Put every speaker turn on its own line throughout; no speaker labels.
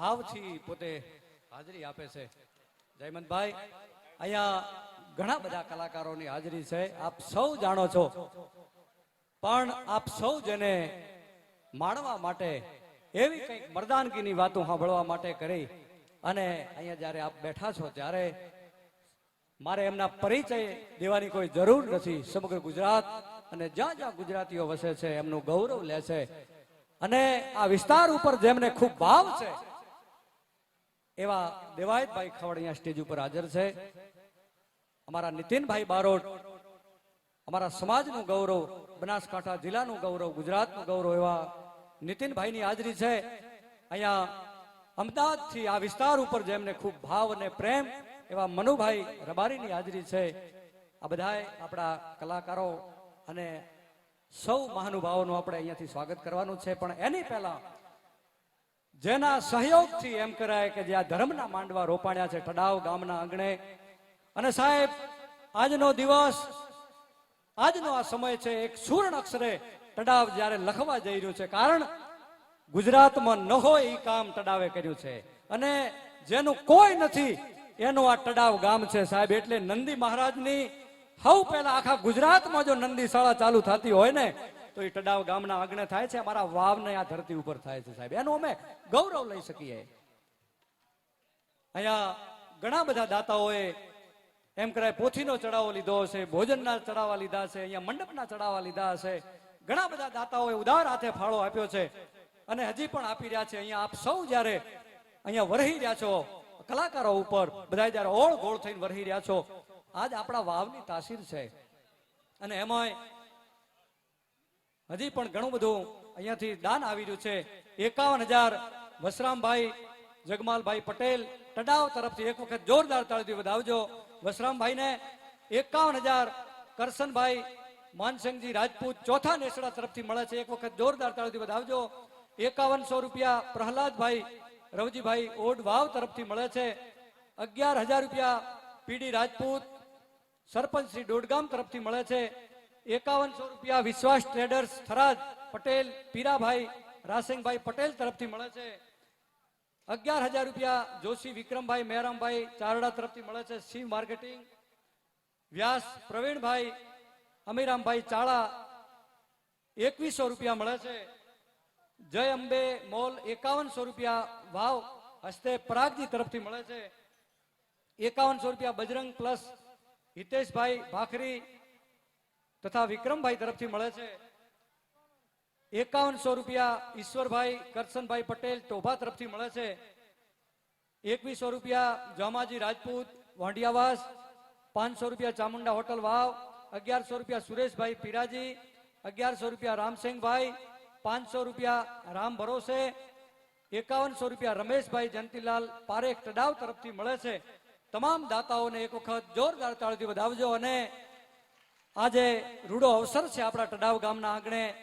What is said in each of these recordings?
ભાવથી પોતે હાજરી આપે છે. જયમંતભાઈ, અહીંયા ઘણા બધા કલાકારોની હાજરી છે. આપ સૌ જાણો છો. પણ આપ સૌ જેને માણવા માટે, એવી કંઈક મરદાનગીની વાતો સાંભળવા માટે કરી અને અહીંયા જ્યારે આપ બેઠા છો ત્યારે મારે એમના પરિચય દેવાની કોઈ જરૂર નથી. સમગ્ર ગુજરાત અને જ્યાં જ્યાં ગુજરાતીઓ વસે છે, એમનું ગૌરવ લે છે. અને આ વિસ્તાર ઉપર જેમને ખૂબ ભાવ છે એવા દેવાયતભાઈ ખવડ અહીંયા સ્ટેજ ઉપર હાજર છે. અમારા નીતિનભાઈ બારોટ, અમારા સમાજનું ગૌરવ, બનાસકાંઠા જિલ્લાનું ગૌરવ, ગુજરાતનું ગૌરવ એવા નીતિનભાઈની હાજરી છે. અહીંયા અમદાવાદથી આ વિસ્તાર ઉપર જેમને ખૂબ ભાવ અને પ્રેમ એવા મનુભાઈ રબારીની હાજરી છે. આ બધાએ આપણા કલાકારો અને સૌ મહાનુભાવોનું આપણે અહીંયાથી સ્વાગત કરવાનું છે. પણ એની પહેલા જેના સહયોગથી એમ કરાય કે જે આ ધર્મના માંડવા રોપાણ્યા છે, ઠડાવ ગામના આંગણે. અને સાહેબ, આજનો દિવસ, આજનો આ સમય છે, એક સુવર્ણ અક્ષરે તડાવ જ્યારે લખવા જઈ રહ્યું છે. કારણ ગુજરાતમાં ન હોય એ કામ તડાવે કર્યું છે. અને જેનું કોઈ નથી, એનું આ તડાવ ગામ છે સાહેબ. એટલે નંદી મહારાજની સૌ પહેલા આખા ગુજરાતમાં જો નંદી શાળા ચાલુ થતી હોય ને તો એ ટડાવ ગામના આંગણે થાય છે, અમારા વાવને આ ધરતી ઉપર થાય છે સાહેબ. એનું અમે ગૌરવ લઈ શકીએ. અહીંયા ઘણા બધા દાતાઓએ એમ કરાય, પોથીનો ચડાવો લીધો હશે, ભોજનના ચડાવવા લીધા છે, અહીંયા મંડપના ચડાવવા લીધા હશે. ઘણા બધા દાતાઓએ ઉદાર હાથે ફાળો આપ્યો છે અને હજી પણ આપી રહ્યા છે. અહીંયા આપ સૌ જ્યારે અહીંયા વરહી રહ્યા છો, કલાકારો ઉપર બધા જ્યારે ઓળ ગોળ થઈને વરહી રહ્યા છો, આજ આપણા વાવની તાસીર છે. અને એમાંય હજી પણ ઘણું બધું અહીંયાથી દાન આવી રહ્યું છે. એકાવન હજાર વસરામભાઈ, જગમાલભાઈ પટેલ તડાવ તરફથી એક વખત જોરદાર તાળીથી વધાવજો. વસરામભાઈને એકાવન હજાર કરશનભાઈ માનસિંહજી રાજપૂત ચોથા નેસડા તરફથી મળે છે. એક વખત જોરદાર તાળીથી વધાવજો. એકાવનસો રૂપિયા પ્રહલાદભાઈ, રવજીભાઈ ઓડ વાવ તરફથી મળે છે. અગિયાર હજાર રૂપિયા પીડી રાજપૂત, સરપંચ શ્રી દોડગામ તરફથી મળે છે. એકાવનસો રૂપિયા વિશ્વાસ ટ્રેડર્સ થરાદ પટેલ, પીરાભાઈ રાસિંગભાઈ પટેલ તરફથી મળે છે. અગિયાર હજાર રૂપિયા જોશી વિક્રમભાઈ મેરામભાઈ ચારડા તરફથી મળે છે શિવ માર્કેટિંગ. વ્યાસ પ્રવીણભાઈ, અમીરામભાઈ ચાળા એકવીસો રૂપિયા મળે છે. જય અંબે મોલ એકાવનસો રૂપિયા વાવ હસ્તે પરાગજી તરફથી મળે છે. એકાવનસો રૂપિયા બજરંગ પ્લસ હિતેશભાઈ ભાખરી તથા વિક્રમભાઈ તરફથી મળે છે. એકાવનસો રૂપિયા ઈશ્વરભાઈ કરશનભાઈ પટેલ ટોભા તરફથી મળે છે. એકવીસો રૂપિયા જામાજી રાજપૂત, વાંડિયાવાસ, પાંચસો રૂપિયા ચામુંડા હોટલ વાવ, અગિયારસો રૂપિયા સુરેશભાઈ પીરાજી, અગિયારસો રૂપિયા રામસિંહભાઈ, પાંચસો રૂપિયા રામ ભરોસે, એકાવનસો રૂપિયા રમેશભાઈ જંતીલાલ પારેખ તડાવ તરફથી મળે છે. તમામ દાતાઓને એક વખત જોરદાર તાળથી વધાવજો અને આજે રૂડો અવસર છે આપણા તડાવ ગામના આંગણે.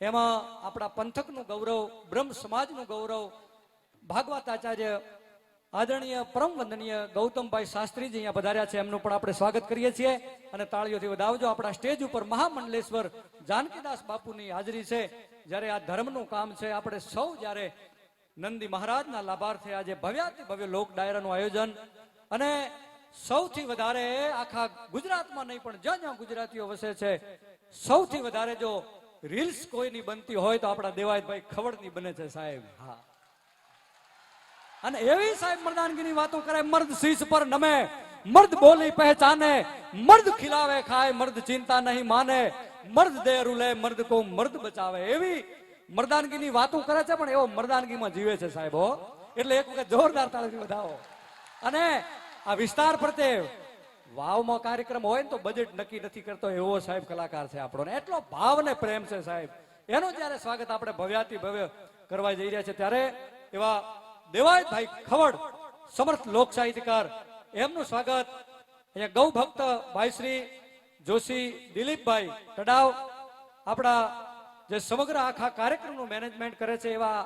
એમાં આપણા પંથકનું ગૌરવ, બ્રહ્મ સમાજનું ગૌરવ, ભાગવત આચાર્ય, આદરણીય પરમ વંદનીય ગૌતમભાઈ શાસ્ત્રીજી અહીંયા પધાર્યા છે. એમનું પણ આપણે સ્વાગત કરીએ છીએ. અને તાળીઓથી વધાવજો. આપણા સ્ટેજ ઉપર મહામંડલેશ્વર જાનકીદાસ બાપુની હાજરી છે. જ્યારે આ ધર્મનું કામ છે, આપણે સૌ જ્યારે નંદી મહારાજના લાભાર્થે આજે ભવ્યાતિ ભવ્ય લોક ડાયરાનું આયોજન અને સૌથી વધારે આખા ગુજરાતમાં નહીં, પણ જ્યાં જ્યાં ગુજરાતીઓ વસે છે, સૌથી વધારે જો રીલ્સ કોઈની બનતી હોય તો આપણા દેવાયતભાઈ ખવડની બને છે સાહેબ. હા. અને એવી સાહેબ મર્દાનગીની વાતો કરે, મર્દ શીશ પર નમે, મર્દ બોલી પહેચાને, મર્દ ખિલાવે ખાય, મર્દ ચિંતા નહીં માને, મર્દ દે રૂલે, મર્દ કો મર્દ બચાવે. એવી મર્દાનગીની વાતો કરે છે, પણ એવો મર્દાનગીમાં જીવે છે સાહેબ એટલે એક વખત જોરદાર તાળીથી વધાવો. અને આ વિસ્તાર પ્રત્યે વાવમાં કાર્યક્રમ હોય ને તો બજેટ નક્કી નથી કરતો, એવો સાહેબ કલાકાર છે આપણો. એટલો ભાવ ને પ્રેમ છે સાહેબ. એનું જ્યારે સ્વાગત આપણે ભવ્યાતિ ભવ્ય કરવા જઈ રહ્યા છે, ત્યારે એવા દેવાયતભાઈ ખવડ, સમર્થ લોક સાહિત્યકાર, એમનું સ્વાગત અહીંયા ગૌ ભક્ત ભાઈ શ્રી જોશી દિલીપભાઈ તડાવ આપણા જે સમગ્ર આખા કાર્યક્રમનું મેનેજમેન્ટ કરે છે, એવા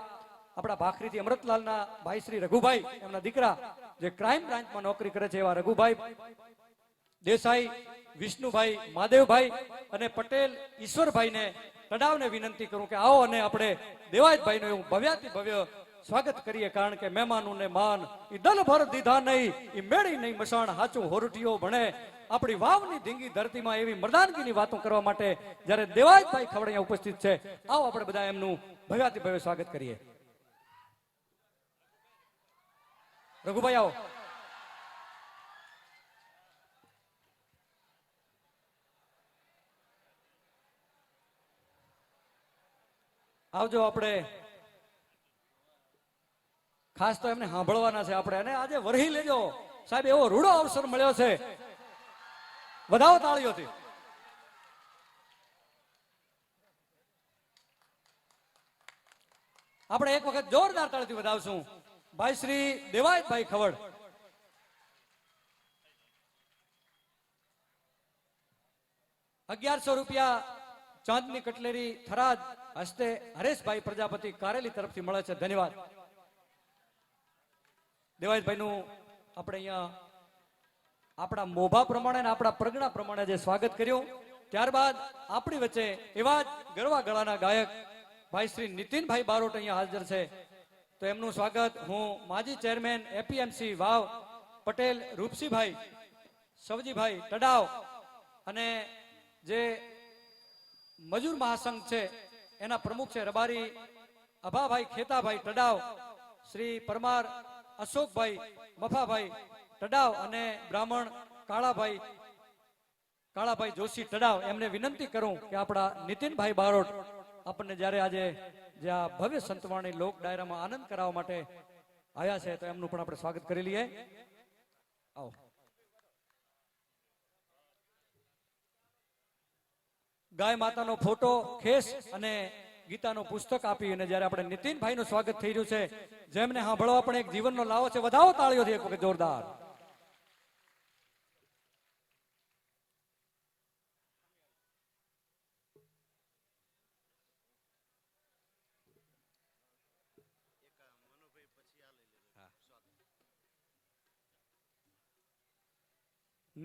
આપણા ભાખરીથી અમૃતલાલના ભાઈ શ્રી રઘુભાઈ, એમના દીકરા, જે ક્રાઇમ બ્રાન્ચમાં નોકરી કરે છે એવા રઘુભાઈ, દેસાઈ, વિષ્ણુભાઈ, મહાદેવભાઈ અને પટેલ ઈશ્વરભાઈને તડાવને વિનંતી કરું કે આવો અને આપણે દેવાયતભાઈનું એવું ભવ્યાથી ભવ્ય સ્વાગત કરીએ, કારણ કે મહેમાનોને માન એ દલ ભર દીધા નહીં એ મેળી નહીં મસાણ, હાચું હોરટીઓ ભણે. આપણી વાવની ધીંગી ધરતીમાં એવી મરદાનગીની વાતો કરવા માટે જ્યારે દેવાજભાઈ ખવડ અહીંયા ઉપસ્થિત છે, આવો આપણે બધા એમનું ભવ્યાથી ભવ્ય સ્વાગત કરીએ. રઘુભાઈ આવો. આવજો આપણે. ખાસ તો એમને સાંભળવાના છે આપણે. અને આજે વરહી લેજો. સાહેબ, એવો રૂડો અવસર મળ્યો છે. વધાવો તાળીઓથી. આપણે એક વખત જોરદાર તાળીથી વધાવશું. ભાઈ શ્રી દેવાયતભાઈ ખવડ. અગિયારસો રૂપિયા ચાંદની કટલેરી થરાદ હસ્તે હરેશભાઈ પ્રજાપતિ કારેલી તરફથી મળે છે. ધન્યવાદ. દેવાયતભાઈનું આપણે અહીંયા આપણા મોભા પ્રમાણે આપણા પ્રજ્ઞા પ્રમાણે જે સ્વાગત કર્યું. ત્યારબાદ આપણી વચ્ચે એવા જ ગરવા ગળાના ગાયક ભાઈ શ્રી નીતિનભાઈ બારોટ અહીંયા હાજર છે. તો એમનું સ્વાગત હું માજી ચેરમેન એપીએમસી વાવ પટેલ રૂપસીભાઈ, સવજીભાઈ તડાવ અને જે મજૂર મહાસંઘ છે, એના પ્રમુખ છે રબારી અભાભાઈ ખેતાભાઈ તડાવ શ્રી પરમાર અશોકભાઈ મફાભાઈ તડાવ અને બ્રાહ્મણ કાળાભાઈ કાળાભાઈ જોશી તડાવ એમને વિનંતી કરું કે આપણા નીતિનભાઈ બારોટ આપણને જ્યારે આજે જે આ ભવ્ય સંતવાણી લોક ડાયરામાં આનંદ કરાવવા માટે આવ્યા છે, તો એમનું પણ આપણે સ્વાગત કરી લઈએ. આવો. ગાય માતાનો ફોટો, ખેસ અને ગીતાનું પુસ્તક આપી અને જ્યારે આપણે નીતિનભાઈ નું સ્વાગત થઈ રહ્યું છે, જેમને સાંભળવા પણ એક જીવનનો લાવો છે. વધાવો તાળીઓથી એક વખત જોરદાર.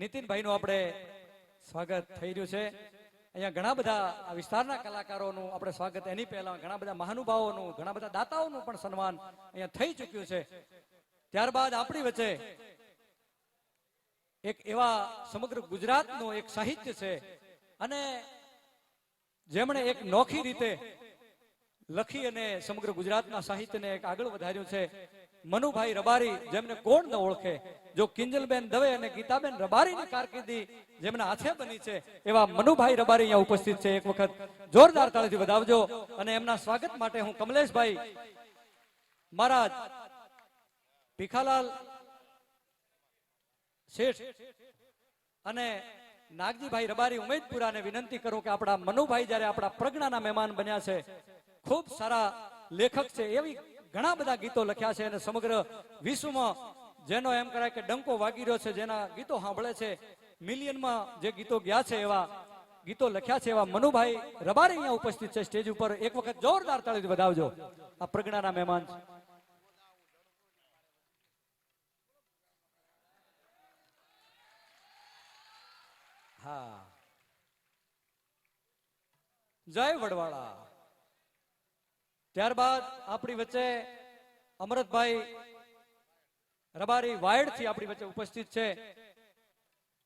નીતિનભાઈ નું આપણે સ્વાગત થઈ રહ્યું છે. અહીંયા ઘણા બધા આ વિસ્તારના કલાકારોનું આપણે સ્વાગત એની પહેલા ઘણા બધા મહાનુભાવોનું, ઘણા બધા દાતાઓનું પણ સન્માન અહીંયા થઈ ચુક્યું છે. ત્યારબાદ આપણી વચ્ચે એક એવા સમગ્ર ગુજરાતનું એક સાહિત્ય છે અને જેમણે એક નોખી રીતે લખી અને સમગ્ર ગુજરાતના સાહિત્યને એક આગળ વધાર્યું છે. મનુભાઈ રબારી જેમને કોણ ન ઓળખે, જો કિંજલબેન દવે અને ગીતાબેન રબારીની કારકિર્દી જેમના હાથે બની છે, એવા મનુભાઈ રબારી અહીંયા ઉપસ્થિત છે. એક વખત જોરદાર તાળીથી વધાવજો અને એમના સ્વાગત માટે હું કમલેશભાઈ, મહારાજ ભીખાલાલ શેઠ અને નાગજીભાઈ રબારી ઉમેદપુરાને વિનંતી કરું કે આપણા મનુભાઈ જ્યારે આપણા પ્રજ્ઞાના મહેમાન બન્યા છે, ખૂબ સારા લેખક છે એવી ઘણા બધા ગીતો લખ્યા છે અને સમગ્ર વિશ્વમાં જેનો એમ કરાય કે ડંકો વાગી રહ્યો છે, જેના ગીતો સાંભળે છે, મિલિયનમાં જે ગીતો ગયા છે એવા ગીતો લખ્યા છે એવા મનુભાઈ રબારી અહીંયા ઉપસ્થિત છે સ્ટેજ ઉપર. એક વખત જોરદાર તાળી વધાવજો આ પ્રજ્ઞાના મહેમાન છે. હા. જય વડવાળા. ત્યારબાદ આપણી વચ્ચે અમરતભાઈ રબારી વાયડથી આપણી વચ્ચે ઉપસ્થિત છે.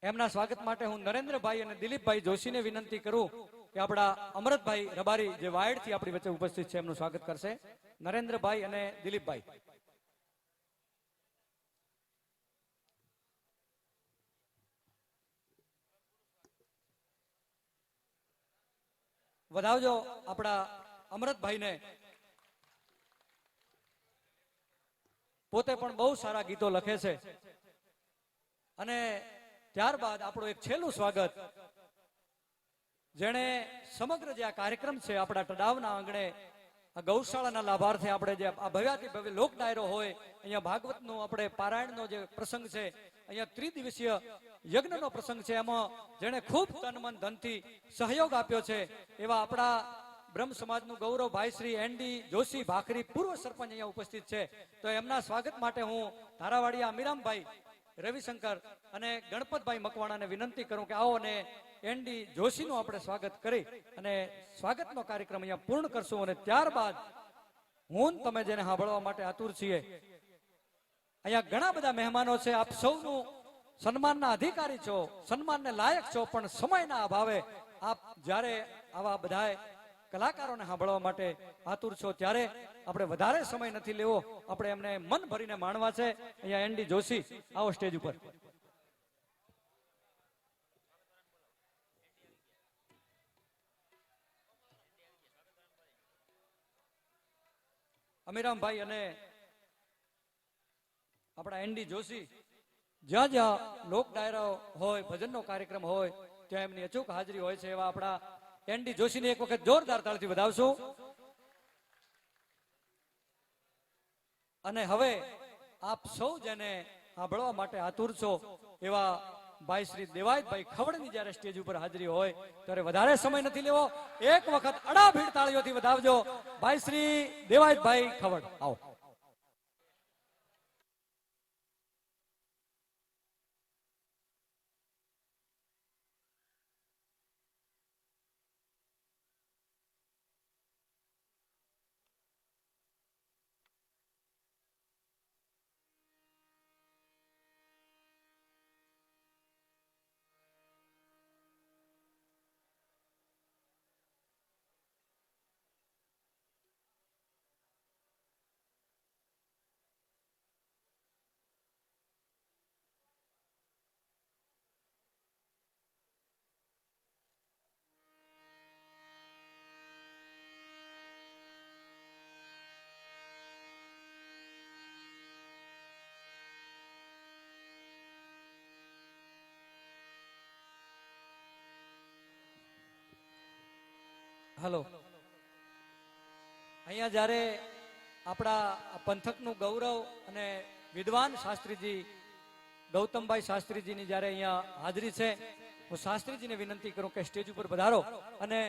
એમના સ્વાગત માટે હું નરેન્દ્રભાઈ અને દિલીપભાઈ જોશીને વિનંતી કરું કે આપણા અમરતભાઈ રબારી જે વાયડથી આપણી વચ્ચે ઉપસ્થિત છે, એમનું સ્વાગત કરશે. નરેન્દ્રભાઈ અને દિલીપભાઈ. વધાવજો આપણા અમરતભાઈને. પોતે પણ બહુ સારા ગીતો લખે છે. અને ત્યારબાદ આપણું એક છેલ્લું સ્વાગત. જેણે સમગ્ર જે આ કાર્યક્રમ છે આપણા તડાવના આંગણે, આ ગૌશાળાના લાભાર્થે આપણે જે આ ભવ્યાથી ભવ્ય લોક ડાયરો હોય, અહીંયા ભાગવતનો આપણે પારાયણનો જે પ્રસંગ છે, અહીંયા ત્રિદિવસીય યજ્ઞનો પ્રસંગ છે, એમાં જેણે ખૂબ તન મન ધનથી સહયોગ આપ્યો છે, એવા આપણા બ્રહ્મ સમાજનું ગૌરવ ભાઈ શ્રી એનડી જોશી ભાખરી પૂર્વ સરપંચ અહીંયા ઉપસ્થિત છે. તો એમના સ્વાગત માટે હું ધારાવાડિયા અમીરામભાઈ રવિશંકર અને ગણપતભાઈ મકવાણાને વિનંતી કરું કે આવો અને એનડી જોશીનું આપણે સ્વાગત કરી અને સ્વાગતનો કાર્યક્રમ અહીંયા પૂર્ણ કરશું અને ત્યારબાદ હું તમે જેને સાંભળવા માટે આતુર છીએ, અહીંયા ઘણા બધા મહેમાનો છે, આપ સૌનું સન્માનના અધિકારી છો, સન્માનને લાયક છો, પણ સમયના અભાવે આપ જ્યારે આવા બધાય કલાકારોને સાંભળવા માટે આતુર છો. ત્યારે આપણે વધારે સમય નથી લેવો. આપણે એમને મન ભરીને માણવા છે. અહીંયા એનડી જોશી આવો સ્ટેજ ઉપર. અમીરામભાઈ અને આપણા એનડી જોશી, જ્યાં જ્યાં લોક ડાયરાઓ હોય, ભજનનો કાર્યક્રમ હોય, ત્યાં એમની અચૂક હાજરી હોય છે એવા આપણા એનડી જોશીને એક વખત જોરદાર તાળથી વધાવશું. અને હવે આપ સૌ જેને સાંભળવા માટે આતુર છો એવા ભાઈ શ્રી દેવાયતભાઈ ખવડની જયારે સ્ટેજ ઉપર હાજરી હોય, ત્યારે વધારે સમય નથી લેવો. એક વખત અડાભીડ તાળીઓથી વધાવજો. ભાઈ શ્રી દેવાયતભાઈ ખવડ, આવો. હલો. અહીંયા જ્યારે આપણા પંથકનું ગૌરવ અને વિદ્વાન શાસ્ત્રીજી, ગૌતમભાઈ શાસ્ત્રીજીની જ્યારે અહીંયા હાજરી છે, હું શાસ્ત્રીજીને વિનંતી કરું કે સ્ટેજ ઉપર પધારો અને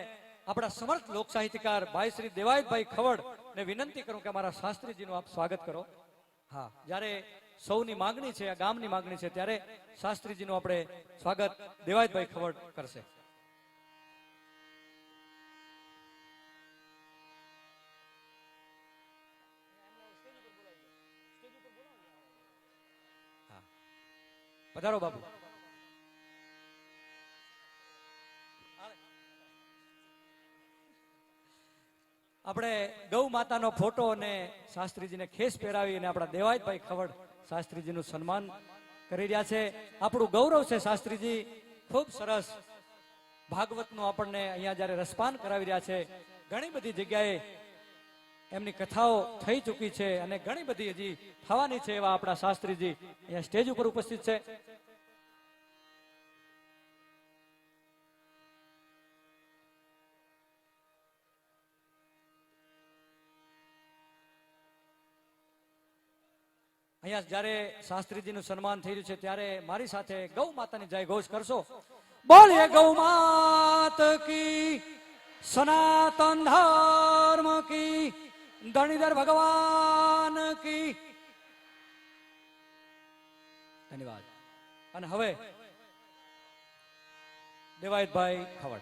આપણા સમર્થ લોક સાહિત્યકાર ભાઈ શ્રી દેવાયતભાઈ ખવડ ને વિનંતી કરું કે અમારા શાસ્ત્રીજીનું આપ સ્વાગત કરો. હા, જ્યારે સૌની માંગણી છે, આ ગામની માંગણી છે, ત્યારે શાસ્ત્રીજીનું આપણે સ્વાગત દેવાયતભાઈ ખવડ કરશે. પધારો બાપુ. આપણે ગૌ માતાનો ફોટો અને શાસ્ત્રીજીને ખેસ પહેરાવી અને આપણા દેવાયતભાઈ ખવડ શાસ્ત્રીજીનું સન્માન કરી રહ્યા છે. આપણું ગૌરવ છે શાસ્ત્રીજી, ખૂબ સરસ ભાગવતનું આપણને અહીંયા જ્યારે રસપાન કરાવી રહ્યા છે. ઘણી બધી જગ્યાએ એમની કથાઓ થઈ ચૂકી છે અને ઘણી બધી હજી થવાની છે એવા આપણા શાસ્ત્રીજી અહીંયા સ્ટેજ ઉપર ઉપસ્થિત છે. અહીંયા જયારે શાસ્ત્રીજીનું સન્માન થઈ રહ્યું છે ત્યારે મારી સાથે ગૌ માતાની જય ઘોષ કરશો. બોલીએ ગૌ માત કી, સનાતન ધર્મ કી ધણીધર ભગવાન કી. ધન્યવાદ. અને હવે દેવાયતભાઈ ખવડ.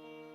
Thank you.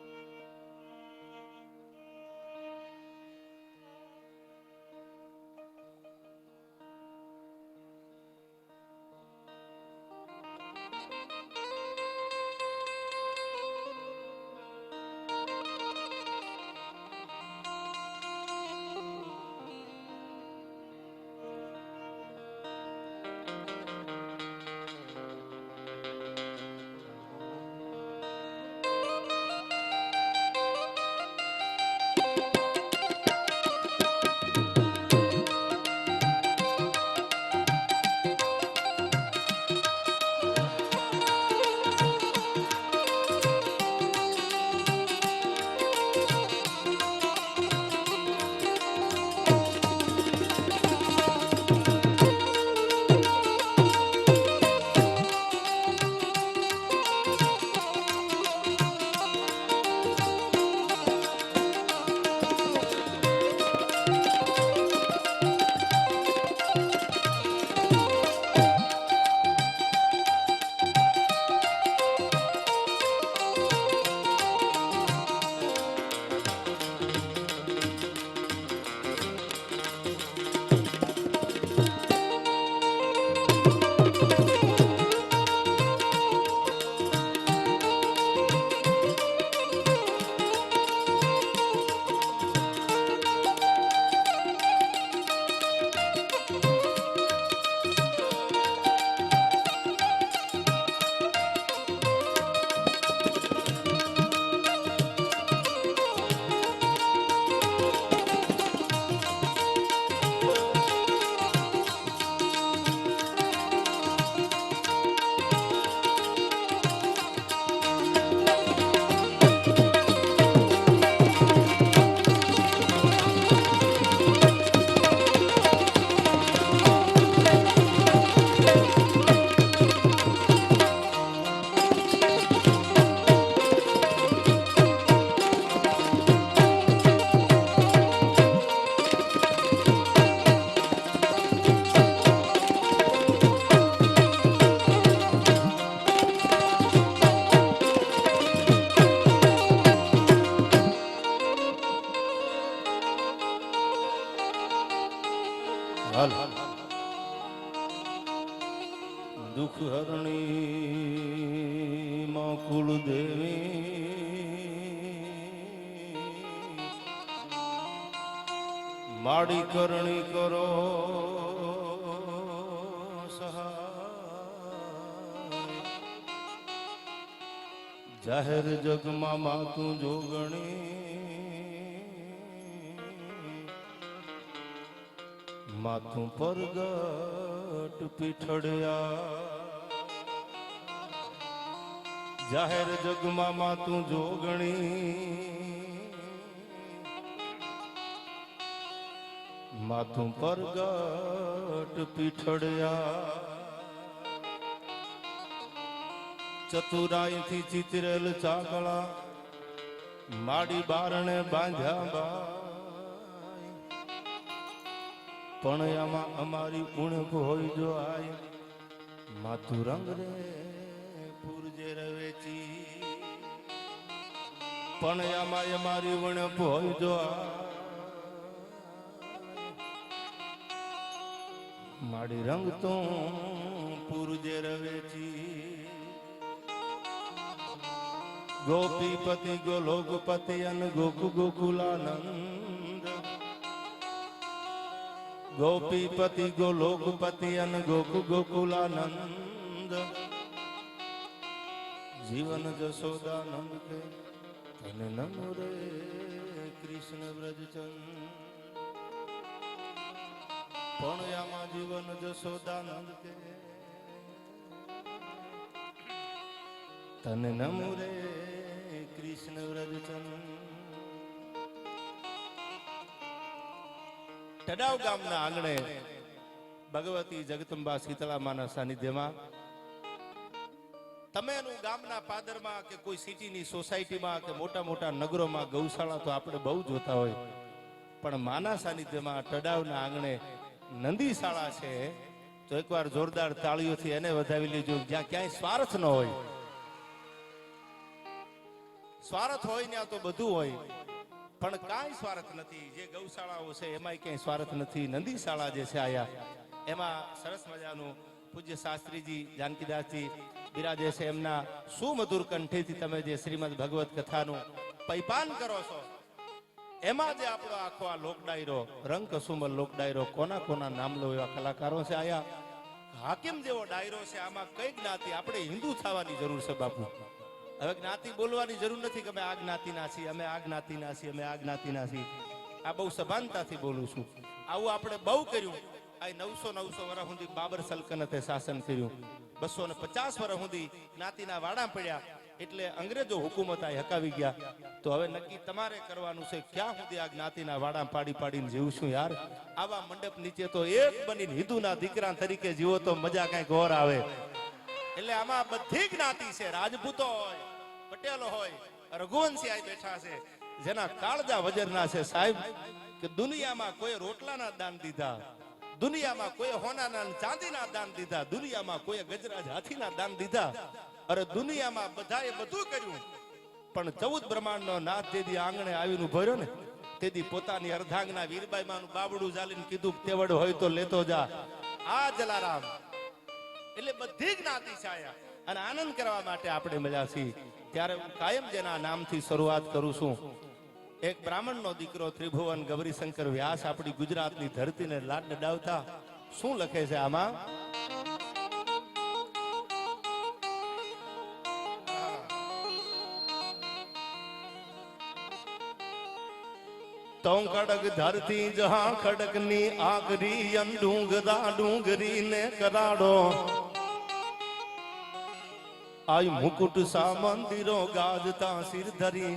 માતું જોગણી. માથું પરગટ પીઠડ્યા જાહેર જગમાં માતું જોગણી. માથું પરગટ પીઠડ્યા ચતુરાઈથી ચિતરેલ ચાકળા. માડી બારણે બાંધ્યા પણ આમાં અમારી ઉણપ હોય જો આય માથું રંગ રે પૂરજે રવેચી પણ આમાં અમારી ઉણપ હોય જો માડી રંગ તો પૂરજે રવેચી ગોપીપતિ ગોલોકપતિ અન ગોકુ ગોકુલાનંદ ગોપીપતિ ગોલોકપતિ અન ગોકુ ગોકુલાનંદ જીવન જશોદાનંદ કે તને નમો રે કૃષ્ણ વ્રજચંદ પણ આમાં જીવન જશોદાનંદ કે તને નમો રે કૃષ્ણ વ્રજચન ટડાવ ગામના આંગણે ભગવતી જગતંબા શીતળામાના સાનિધ્યમાં તમે એનું ગામના પાદરમાં કે કોઈ સિટીની સોસાયટીમાં કે મોટા મોટા નગરોમાં ગૌશાળા તો આપણે બહુ જોતા હોય. પણ માના સાનિધ્યમાં ટડાવના આંગણે નંદીશાળા છે. તો એકવાર જોરદાર તાળીઓથી એને વધાવી લેજો. જ્યાં ક્યાંય સ્વાર્થ ન હોય. સ્વાર્થ હોય ત્યાં તો બધું હોય. પણ કાંઈ સ્વાર્થ નથી. જે ગૌશાળાઓ છે, એમાંય ક્યાંય સ્વાર્થ નથી. નંદીશાળા જે છે આયા, એમાં સરસ મજાનું પૂજ્ય શાસ્ત્રીજી, જાનકીદાસજી બિરાજે છે એમના સુમધુર કંઠેથી તમે જે શ્રીમદ ભગવત કથાનું પૈપાન કરો છો, એમાં જે આપણો આખો આ લોક ડાયરો રંગ કસુમલ લોક ડાયરો કોના કોના નામ લો એવા કલાકારો છે આયા. હાકિમ જેવો ડાયરો છે. આમાં કઈ જ્ઞાતિ આપણે હિન્દુ થવાની જરૂર છે બાપુ. હવે જ્ઞાતિ બોલવાની જરૂર નથી કે અમે આ જ્ઞાતિના છીએ, અમે આ જ્ઞાતિના છીએ, અમે આ જ્ઞાતિના છીએ. આ બહુ સભાનતાથી બોલું છું. આવું આપણે બહુ કર્યું. આ નવસો નવસો વર્ષ સુધી બાબર સલ્તનતે શાસન કર્યું. બસો ને પચાસ વર્ષ સુધી જ્ઞાતિના વાડા પડ્યા. એટલે અંગ્રેજો હુકુમત આ હકાવી ગયા. તો હવે નક્કી તમારે કરવાનું છે, ક્યાં સુધી આ જ્ઞાતિના વાડા પાડી પાડીને જીવું છું યાર? આવા મંડપ નીચે તો એક બની હિન્દુના દીકરા તરીકે જીવો તો મજા કંઈક ઓર આવે. એટલે આમાં બધી જ્ઞાતિ છે, રાજપૂતો હોય, પટેલો હોય, રઘુવંશી બેઠા છે. જેના કાળજા વજરના છે, સાહેબ, કે દુનિયામાં કોઈ રોટલાના દાન દીધા, દુનિયામાં કોઈ હોનાના ચાંદીના દાન દીધા, દુનિયામાં કોઈ ગજરાજ હાથીના દાન દીધા. અરે દુનિયામાં બધાએ બધું કર્યું. પણ ચૌદ બ્રહ્માંડનો નાથ તેથી આંગણે આવીને ઊભો રહ્યો ને, તેથી પોતાની અર્ધાંગના વીરબાઈ વીરબાઈમાનું બાબડું જાલીને કીધું તેવડ હોય તો લેતો જા. આ જલારામ એટલે બધી જ્ઞાતિ છાયા. અને આનંદ કરવા માટે આપણે મળ્યા છીએ. ત્યારે હું કાયમ જેના નામથી શરૂઆત કરું છું. એક બ્રાહ્મણનો દીકરો ત્રિભુવન ગૌરીશંકર વ્યાસ આપણી ગુજરાતની ધરતીને લાડ ડડાવતા શું લખે છે આમાં? તો કડક ધરતી જહા ખડકની આકરી અન ડુંગરા ડુંગરી ને કરાડો. આઈ મુકુટ સા મંદિરો ગાજતા સિર ધરી,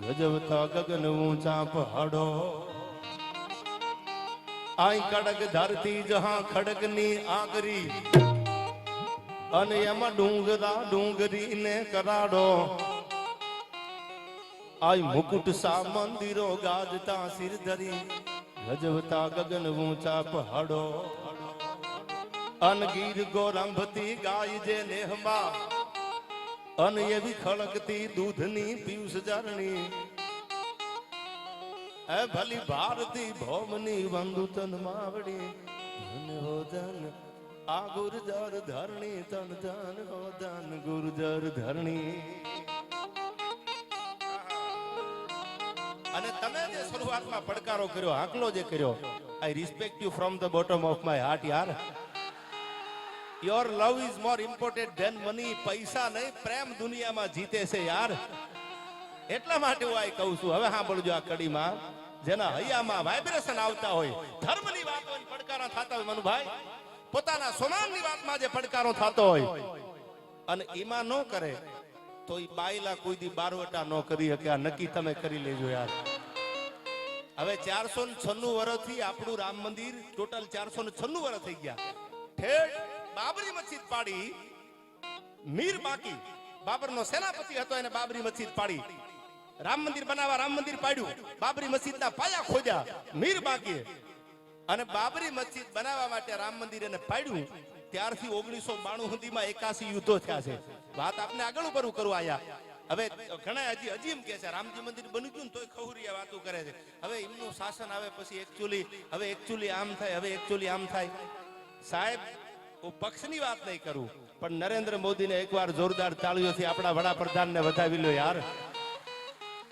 ગજવતા ગગન ઊંચા પહાડો. આઈ કડક ધરતી જહા ખડકની આકરી અને એમાં ડુંગરા ડુંગરી ને કરાડો. આઈ મુકુટ સા મંદિરો ગાજતા સિર ધરી. ગજવતા ગગન ઊંચા પહાડો. અનગીર ગોરંભતી ગાય જે નેહમાં. અન એવી ખળકતી દૂધની પિયુષ જરણી એ ભલી ભારતી ભોમની વંદુતન માવડી. ધન હો ધન, આ ગુરજર ધરણી, તન ધન હો ધન, ગુરજર ધરણી. શરૂઆતમાં પડકારો કર્યો, આંકલો જે કર્યો I respect you from the bottom of my heart યાર. Your love is more important than money પૈસા નહીં, પ્રેમ દુનિયામાં જીતે છે, યાર. એટલા માટે હું આ કહું છું. હવે સાંભળજો આ કડીમાં. જેના હૈયામાં વાઇબ્રેશન આવતા હોય, ધર્મની વાતો પડકારા થતા હોય, મનુભાઈ. પોતાના સોનાની વાતમાં જે પડકારો થતો હોય, અને એમાં ન કરે, તો એ બાયલા કોઈ દી બારવટા ન કરી શકે. આ નક્કી તમે કરી લેજો, યાર. હવે ચારસો ને છન્નું વર્ષથી આપણું રામ મંદિર ટોટલ ચારસો ને છન્નું વર્ષ થઈ ગયા. ઠેઠ બાબરી મસ્જિદ પાડી, મીર બાકી, બાબરનો સેનાપતિ હતો એને બાબરી મસ્જિદ પાડી. રામ મંદિર બનાવવા રામ મંદિર પાડ્યું. બાબરી મસ્જિદના પાયા ખોદ્યા, મીર બાકી. અને બાબરી મસ્જિદ બનાવવા માટે રામ મંદિર એને પાડ્યું. ત્યારથી ઓગણીસો બાણું સુધીમાં એકાસી યુદ્ધો થયા છે. વાત આપને આગળ ઉપર કરું આયા. હવે ઘણા હજી હજી એમ કે છે, રામજી મંદિર બની ગયું તોય ખહુરિયા વાતો કરે છે. હવે એમનું શાસન આવે પછી એકચ્યુઅલી હવે એકચ્યુઅલી આમ થાય, હવે એકચ્યુઅલી આમ થાય. સાહેબ, હું પક્ષની વાત નહીં કરું, પણ નરેન્દ્ર મોદીને એકવાર જોરદાર તાળીઓથી આપણા વડાપ્રધાનને વધાવી લો યાર.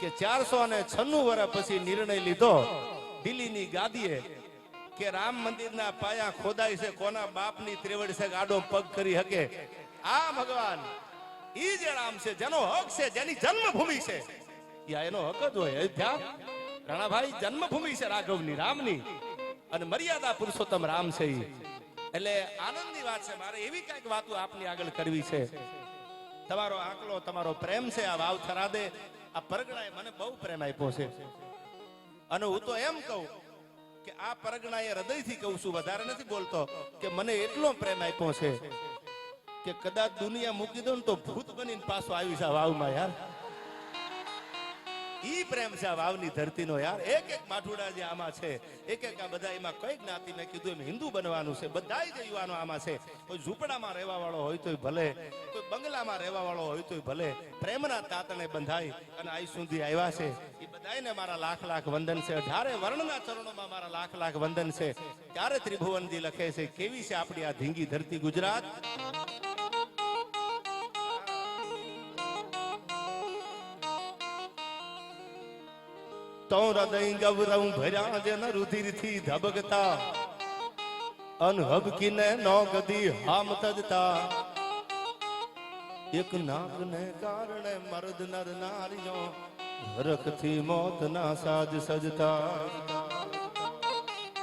કે ચારસો અને છન્નું વર્ષ પછી નિર્ણય લીધો, દિલ્હીની ગાદીએ, કે રામ મંદિરના પાયા ખોદાય છે, કોના બાપની ત્રેવડ છે ગાડો પગ કરી શકે. આ ભગવાન જે રામ છે, જેનો હક છે, જેની જન્મભૂમિ છે. એનો હક જ હોય અયોધ્યા રાણાભાઈ, જન્મભૂમિ છે રાઘવની, રામની. અને મર્યાદા પુરુષોત્તમ રામ છે એટલે આનંદની વાત છે, મારે એવી કંઈક વાતો આપની આગળ કરવી છે. તમારો આંકલો, તમારો પ્રેમ છે, આ વાવ થરાદે, આ પરગણાએ મને બહુ પ્રેમ આપ્યો છે. અને હું તો એમ કહું કે આ પરગણાએ હૃદયથી કહું છું, વધારે નથી બોલતો, કે મને એટલો પ્રેમ આપ્યો છે. કે કદાચ દુનિયા મૂકી દો ને તો ભૂત બનીને પાછો આવ્યું છે વાવમાં યાર. ઈ પ્રેમ છે વાવની ધરતીનો યાર. એક એક માઠુડા જે આમાં છે, એક એક આ બધા એમાં કઈ જ્ઞાતિ મેં કીધું એમ હિન્દુ બનવાનું છે. બધા જે યુવાનો આમાં છે. કોઈ ઝૂંપડામાં રહેવા વાળો હોય તોય ભલે, કોઈ બંગલામાં રહેવા વાળો હોય તોય ભલે. પ્રેમના તાતણે બંધાઈ અને આઈ સુધી આવ્યા છે. એ બધાને મારા લાખ લાખ વંદન છે. અઢારે વર્ણના ચરણોમાં મારા લાખ લાખ વંદન છે. ત્યારે ત્રિભુવનજી લખે છે? કેવી છે આપણી આ ધીંગી ધરતી ગુજરાત? તો હૃદય ગૌરવ ભર્યા જેન રુધિરથી ધબકતા. અનહબકીને નો ગદી હામ તજતા. એક નાગને કારણે મર્દ નર નારીઓ રખથી મોત ના સાજ સજતા.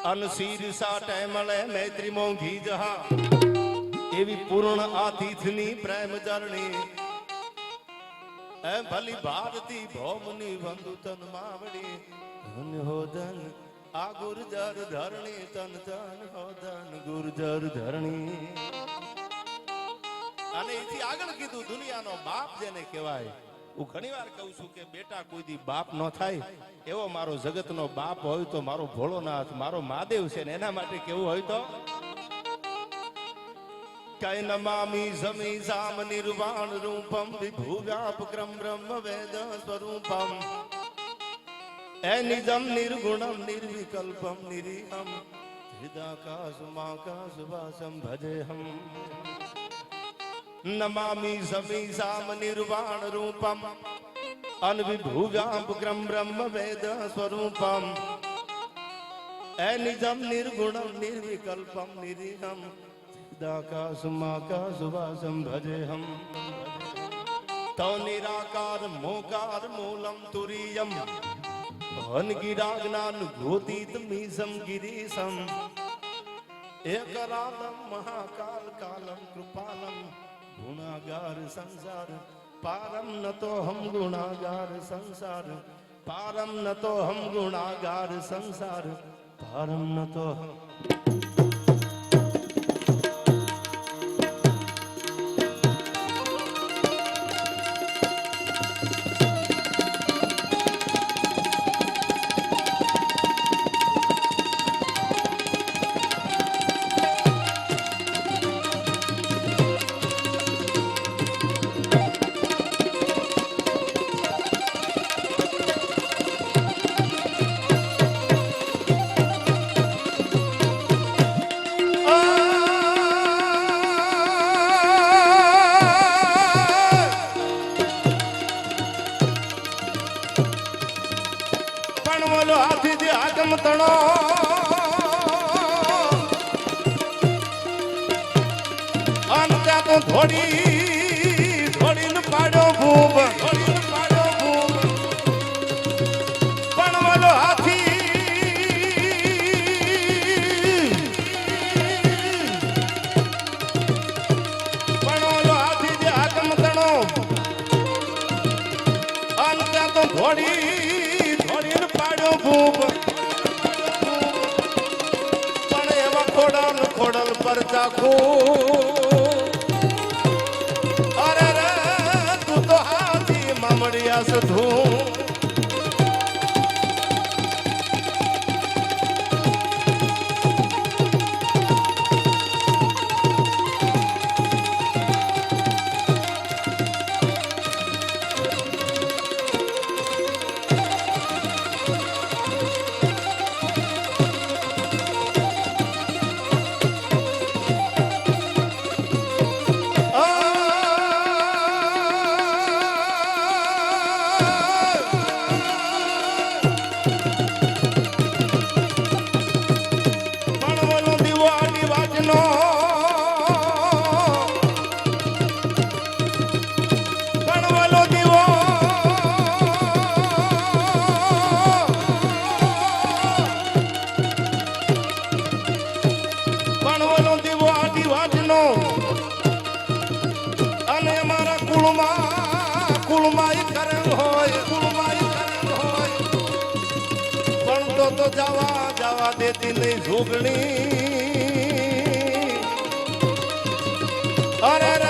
અનસીર સાટે મળે મૈત્રી મોંઘી જહા. એવી પૂર્ણ આતિથની પ્રેમ જરણી. એ ભલી ભારતી ભોમની વંદુ તન માવડી, ધન હોદન આ ગુર્જર ધરણી, તન તન હોદન ગુર્જર ધરણી. અને એથી આગળ કીધું, દુનિયાનો બાપ જેને કહેવાય, હું ઘણી વાર કહું છું કે બેટા કોઈ દી બાપ ન થાય. એવો મારો જગતનો બાપ હોય તો મારો ભોળોનાથ, મારો મહાદેવ છે ને એના માટે કેવું હોય તો? કૈ નમામી સમી સામ નિર્વાણ રૂપમ, વિભુ વ્યાપક્રમ બ્રહ્મ વેદ સ્વરૂપમ. એ નિજમ નિર્ગુણમ, નિર્વિકલ્પમ, નિરીહમ. હૃદાકાશમાકાશવાસમ ભજેહમ. નમામી સમી સામ નિર્વાણ રૂપમ, અનવિભુ વ્યાપક્રમ બ્રહ્મ વેદ दाकाशुमाकाशुभासं भजे हम। तौ निराकार मोकार मूलम तुरीयम। भवन गिरागनान मूलं तुरीयं हनगिराग्नानुघोतितमीशं एक रालम महाकाल कालम कृपालम। गुणागार संसार पारम न तो हम गुणागार संसार। पारम न तो हम गुणागार संसार। पारम न तो हम ખોડલ પર ચાખું. અરે રે તું તો હાથી મામડિયા સધું. તો જવા જવા દેતી નહીં જોગણી અરે